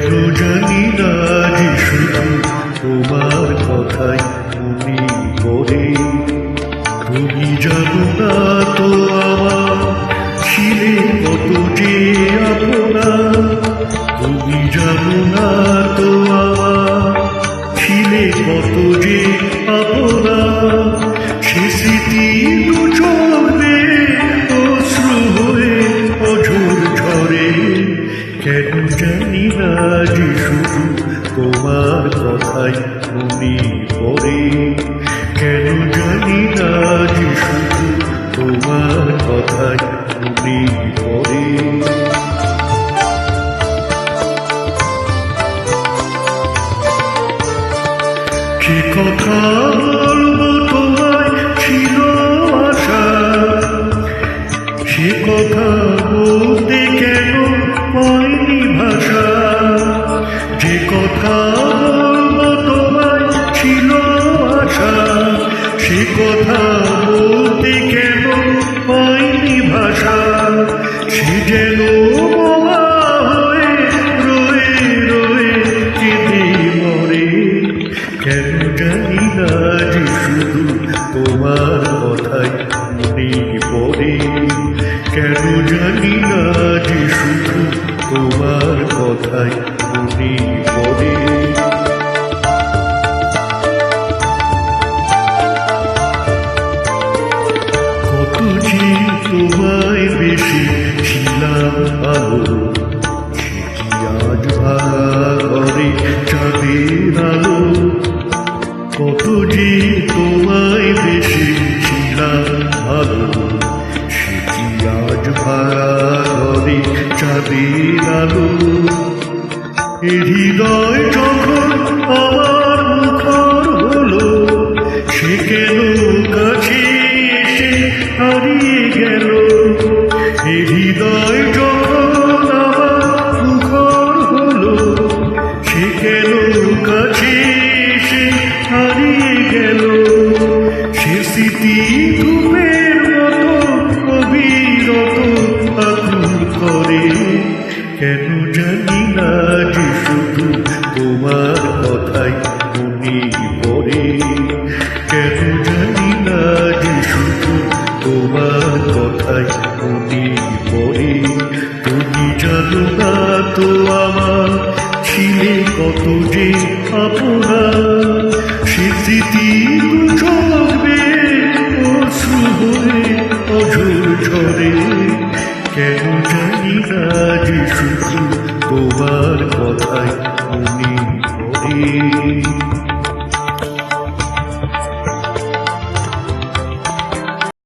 কেন জানি না যে শুধু তোমার কথাই তুমি তুমি জানো না তো আমার ছিলে কত যে আপনার তুমি জানো না তো আমার ছিলে কত যে আপনার তোমার কথাই মনে পড়ে কেন জানি না যে শুধু তোমার কথাই মনে পড়ে কি কথা কথা বলতে কেন পাইনি ভাষা? সে যেন হয়ে কেন তোমার মনে পড়ে। কেন জানি না যে শুধু চাঁদের কত যে তোমায় বেশি ছিলাম ভালো সে আজ হৃদয় যখন আমার মুখর হলো, সে কেন না তো আমার। ছিলে কত যে আপনা সে স্মৃতি চলবে অশ্রু হয়ে অঝোর ঝরে। কেন জানি না শুধু তোমার কথায় মনে পড়ে।